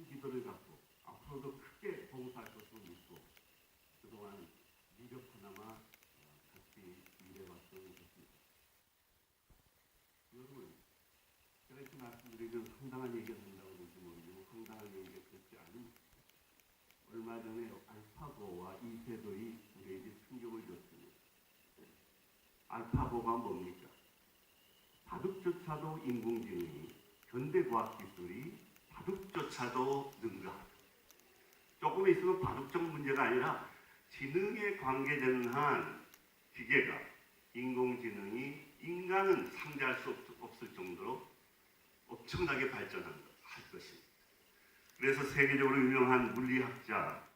큰 기도를 갖고 앞으로도 크게 봉사할 것을 믿고 그동안 무력하나마 어, 같이 일해왔던 것입니다. 여러분, 제가 이렇게 말씀드리면 된다고 볼지 모르지만 황당한 얘기가 그렇지 않은 얼마 전에 알파고와 이세돌이 우리에게 충격을 줬습니다. 알파고가 뭡니까? 바둑조차도 인공지능이 현대과학기술이 바둑조차도 능가하다. 조금 있으면 바둑적 문제가 아니라 지능에 관계되는 한 기계가 인공지능이 인간은 상대할 수 없- 없을 정도로 엄청나게 발전할 것입니다. 그래서 세계적으로 유명한 물리학자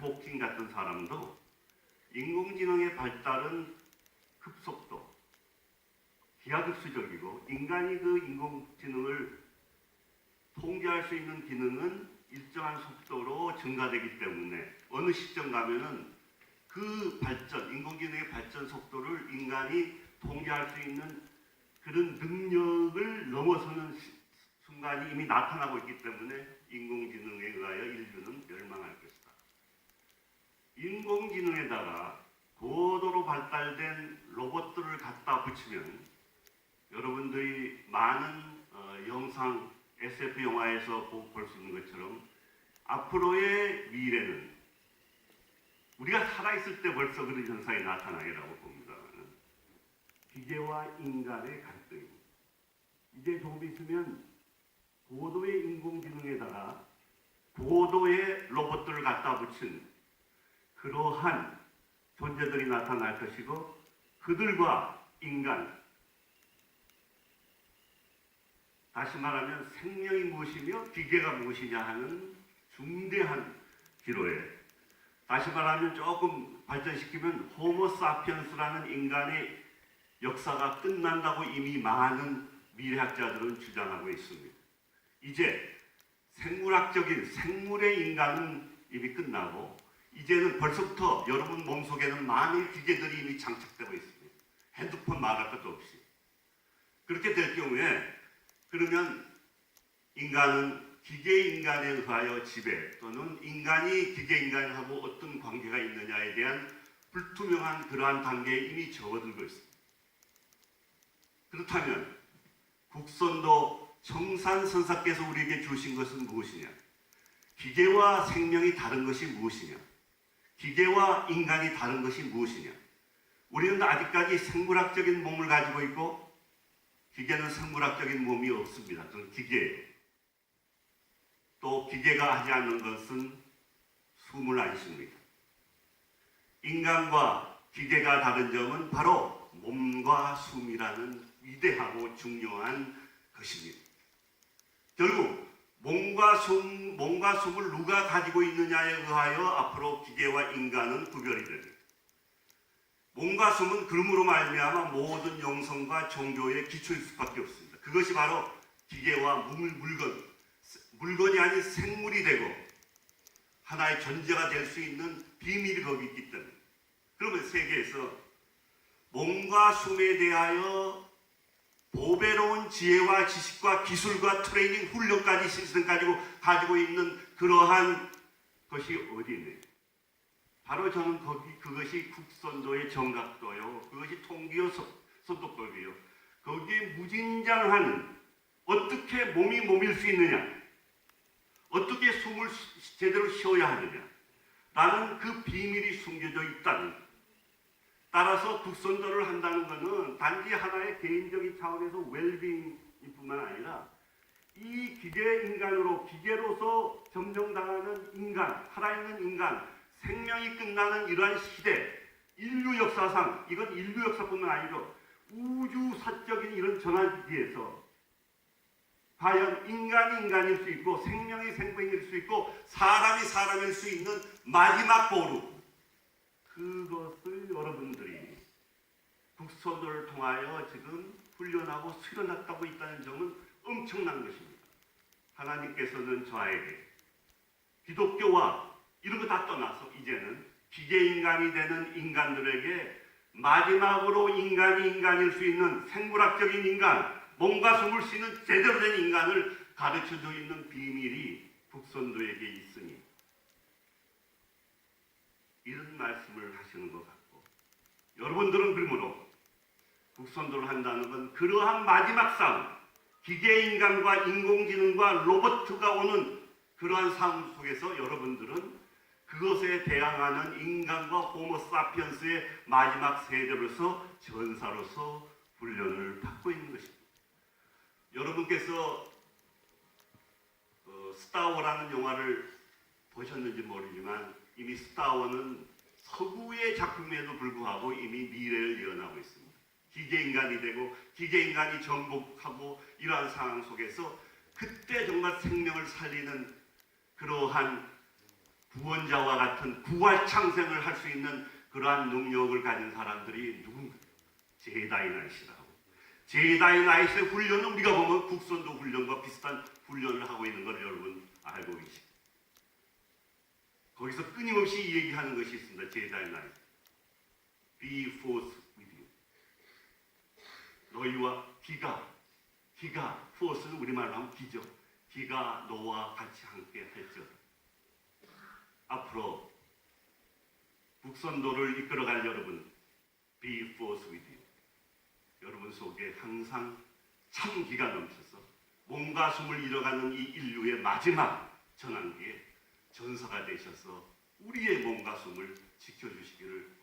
호킹 같은 사람도 인공지능의 발달은 급속도, 기하급수적이고 인간이 그 인공지능을 통제할 수 있는 기능은 일정한 속도로 증가되기 때문에 어느 시점 가면은 그 발전, 인공지능의 발전 속도를 인간이 통제할 수 있는 그런 능력을 넘어서는 시- 순간이 이미 나타나고 있기 때문에 인공지능에 의하여 인류는 멸망할 것이다. 인공지능에다가 고도로 발달된 로봇들을 갖다 붙이면 여러분들이 많은 어, 영상 SF 영화에서 볼수 있는 것처럼 앞으로의 미래는 우리가 살아있을 때 벌써 그런 현상이 나타나리라고 봅니다. 기계와 인간의 갈등입니다. 이제 조금 있으면 고도의 인공지능에다가 고도의 로봇들을 갖다 붙인 그러한 존재들이 나타날 것이고 그들과 인간 다시 말하면 생명이 무엇이며 기계가 무엇이냐 하는 중대한 기로에 다시 말하면 조금 발전시키면 호모사피언스라는 인간의 역사가 끝난다고 이미 많은 미래학자들은 주장하고 있습니다. 이제 생물학적인 생물의 인간은 이미 끝나고 이제는 벌써부터 여러분 몸속에는 많은 기계들이 이미 장착되고 있습니다. 핸드폰 말할 것도 없이. 그렇게 될 경우에 그러면 인간은 기계 인간에 의하여 지배 또는 인간이 기계 인간하고 어떤 관계가 있느냐에 대한 불투명한 그러한 단계에 이미 접어들고 있습니다. 그렇다면 국선도 청산선사께서 우리에게 주신 것은 무엇이냐? 기계와 생명이 다른 것이 무엇이냐? 기계와 인간이 다른 것이 무엇이냐? 우리는 아직까지 생물학적인 몸을 가지고 있고 기계는 생물학적인 몸이 없습니다. 그건 기계예요. 또 기계가 하지 않는 것은 숨을 안 쉽니다. 인간과 기계가 다른 점은 바로 몸과 숨이라는 위대하고 중요한 것입니다. 결국 몸과 숨, 몸과 숨을 누가 가지고 있느냐에 의하여 앞으로 기계와 인간은 구별이 됩니다. 몸과 숨은 그름으로 말미암아 모든 영성과 종교의 기초일 수밖에 없습니다. 그것이 바로 기계와 물, 물건, 물건이 아닌 생물이 되고 하나의 존재가 될 수 있는 비밀이 거기 있기 때문에 그러면 세계에서 몸과 숨에 대하여 보배로운 지혜와 지식과 기술과 트레이닝 훈련까지 시스템 가지고 가지고 있는 그러한 것이 어디 있느냐? 바로 저는 거기 그것이 국선도의 정각도요. 그것이 통기요 선도법이요. 거기에 무진장하는 어떻게 몸이 몸일 수 있느냐? 어떻게 숨을 쉬- 제대로 쉬어야 하느냐? 라는 그 비밀이 숨겨져 있다는 것. 따라서 국선도를 한다는 것은 단지 하나의 개인적인 차원에서 웰빙뿐만 아니라 이 기계 인간으로 기계로서 점령당하는 인간, 살아있는 인간, 생명이 끝나는 이러한 시대, 인류 역사상 이건 인류 역사뿐만 아니고 우주 사적인 이런 전환기에서 과연 인간이 인간일 수 있고 생명이 생명일 수 있고 사람이 사람일 수 있는 마지막 보루 그것을 여러분들이 국선도를 통하여 지금 훈련하고 수련하고 있다는 점은 엄청난 것입니다. 하나님께서는 저에게 기독교와 이런 거 다 떠나서 이제는 기계 인간이 되는 인간들에게 마지막으로 인간이 인간일 수 있는 생물학적인 인간, 몸과 숨을 쉬는 제대로 된 인간을 가르쳐져 있는 비밀이 북선도에게 있으니 이런 말씀을 하시는 것 같고 여러분들은 그러므로 북선도를 한다는 건 그러한 마지막 싸움 기계인간과 인공지능과 로봇가 오는 그러한 싸움 속에서 여러분들은 그것에 대항하는 인간과 호모사피언스의 마지막 세대로서 전사로서 훈련을 받고 있는 것입니다. 여러분께서 어, 스타워라는 영화를 보셨는지 모르지만 이미 스타워는 서구의 작품에도 불구하고 이미 미래를 예언하고 있습니다. 기계인간이 되고 기계인간이 정복하고 이러한 상황 속에서 그때 정말 생명을 살리는 그러한 구원자와 같은 부활 창생을 할 수 있는 그러한 능력을 가진 사람들이 누군가 제다이나이시라고 제다이나이스의 훈련은 우리가 보면 국선도 훈련과 비슷한 훈련을 하고 있는 걸 여러분 알고 계십니다. 거기서 끊임없이 얘기하는 것이 있습니다. 제다이나이스 Be forth with you 너희와 기가 기가 force는 우리말로 하면 기죠. 기가 너와 같이 함께 할지어다. 앞으로 북선도를 이끌어갈 여러분, be forth with you. 여러분 속에 항상 참 기가 넘쳐서 몸과 숨을 잃어가는 이 인류의 마지막 전환기에 전사가 되셔서 우리의 몸과 숨을 지켜주시기를